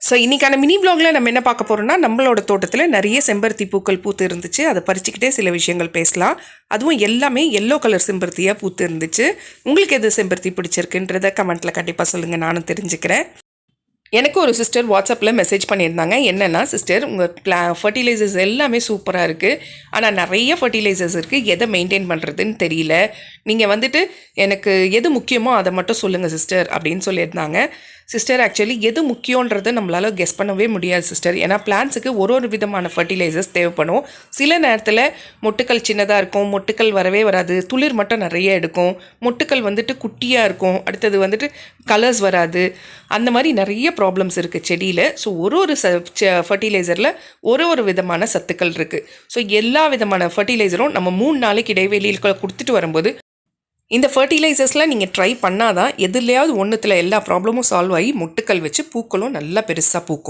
So இன்றைக்கான mini vlogல நம்ம என்ன பார்க்க போகிறோம்னா நம்மளோட தோட்டத்தில் நிறைய செம்பருத்தி பூக்கள் பூத்து இருந்துச்சு. அதை பறிச்சுக்கிட்டே சில விஷயங்கள் பேசலாம். அதுவும் எல்லாமே எல்லோ கலர் செம்பருத்தியாக பூத்து இருந்துச்சு. உங்களுக்கு எது செம்பருத்தி பிடிச்சிருக்குன்றத கமெண்ட்டில் கண்டிப்பாக சொல்லுங்கள் நானும் தெரிஞ்சுக்கிறேன். எனக்கு ஒரு சிஸ்டர் வாட்ஸ்அப்பில் மெசேஜ் பண்ணியிருந்தாங்க. என்னென்னா சிஸ்டர் உங்கள் பிளா ஃபர்டிலைசர்ஸ் எல்லாமே சூப்பராக இருக்குது ஆனால் நிறைய ஃபர்டிலைசர்ஸ் இருக்குது எதை மெயின்டைன் பண்ணுறதுன்னு தெரியல. நீங்கள் வந்துட்டு எனக்கு எது முக்கியமோ அதை மட்டும் சொல்லுங்கள் சிஸ்டர் அப்படின்னு சொல்லியிருந்தாங்க. சிஸ்டர் ஆக்சுவலி எது முக்கியன்றதை நம்மளால் கெஸ் பண்ணவே முடியாது சிஸ்டர் ஏன்னா பிளான்ஸுக்கு ஒரு ஒரு விதமான ஃபர்டிலைசர்ஸ் தேவைப்படும். சில நேரத்தில் மொட்டுக்கள் சின்னதாக இருக்கும் மொட்டுக்கள் வரவே வராது. துளிர் மட்டும் நிறைய எடுக்கும். மொட்டுக்கள் வந்துட்டு குட்டியாக இருக்கும். அடுத்தது வந்துட்டு கலர்ஸ் வராது. அந்த மாதிரி நிறைய ப்ராப்ளம்ஸ் இருக்குது செடியில். ஸோ ஒரு ஒரு ச ஃபர்டிலைசரில் ஒரு ஒரு விதமான சத்துக்கள் இருக்குது ஸோ எல்லா விதமான ஃபர்டிலைசரும் நம்ம மூணு நாளைக்கு இடைவெளியில் கொடுத்துட்டு வரும்போது இந்த ஃபர்டிலைசர்ஸ்லாம் நீங்கள் ட்ரை பண்ணாதான் எதுலையாவது ஒன்றுத்தில் எல்லா ப்ராப்ளமும் சால்வ் ஆகி முட்டுக்கள் வச்சு பூக்களும் நல்லா பெருசாக பூக்கும்.